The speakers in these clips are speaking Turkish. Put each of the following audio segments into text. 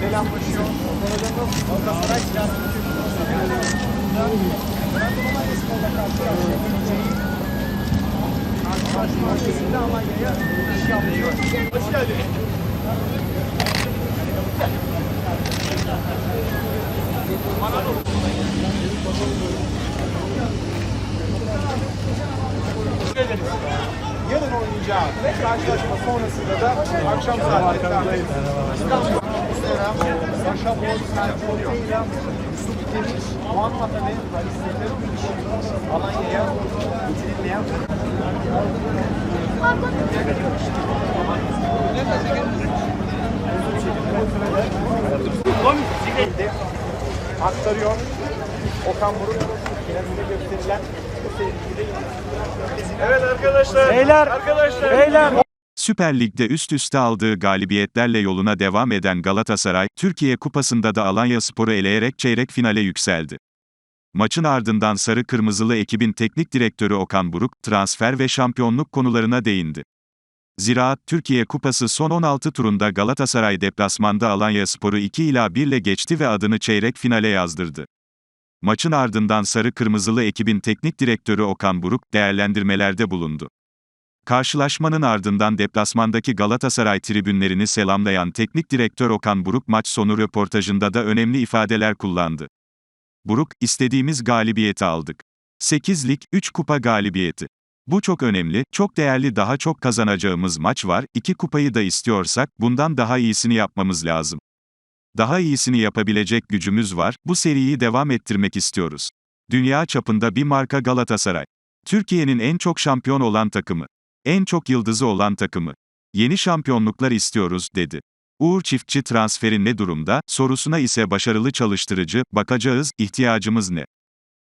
Selamlaşıyor. Galatasaray Karşılaşma öncesinde Almanya'ya iş yapıyor. Hoş geldin. Yarın oynayacağım karşılaşma sonrasında da akşam saatlerinde İstanbul Saşa Boy, Sergio Yusuf Demir, Juan Mata ve Halis Seferovic Alanya'ya getirilmeyen aktarıyor Okan Buruk kendisine gösterilen Evet arkadaşlar. Beyler, Arkadaşlar. beyler. Süper Lig'de üst üste aldığı galibiyetlerle yoluna devam eden Galatasaray, Türkiye Kupası'nda da Alanyaspor'u eleyerek çeyrek finale yükseldi. Maçın ardından sarı kırmızılı ekibin teknik direktörü Okan Buruk, transfer ve şampiyonluk konularına değindi. Ziraat Türkiye Kupası son 16 turunda Galatasaray deplasmanda Alanyaspor'u 2 ila 1 ile geçti ve adını çeyrek finale yazdırdı. Maçın ardından sarı kırmızılı ekibin teknik direktörü Okan Buruk, değerlendirmelerde bulundu. Karşılaşmanın ardından deplasmandaki Galatasaray tribünlerini selamlayan teknik direktör Okan Buruk maç sonu röportajında da önemli ifadeler kullandı. Buruk, istediğimiz galibiyeti aldık. 8 lig, 3 kupa galibiyeti. Bu çok önemli, çok değerli daha çok kazanacağımız maç var, 2 kupayı da istiyorsak, bundan daha iyisini yapmamız lazım. Daha iyisini yapabilecek gücümüz var, bu seriyi devam ettirmek istiyoruz. Dünya çapında bir marka Galatasaray. Türkiye'nin en çok şampiyon olan takımı. En çok yıldızı olan takımı. Yeni şampiyonluklar istiyoruz, dedi. Uğur Çiftçi transferi ne durumda, sorusuna ise başarılı çalıştırıcı, bakacağız, ihtiyacımız ne?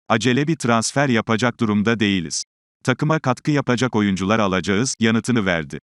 Acele bir transfer yapacak durumda değiliz. Takıma katkı yapacak oyuncular alacağız, yanıtını verdi.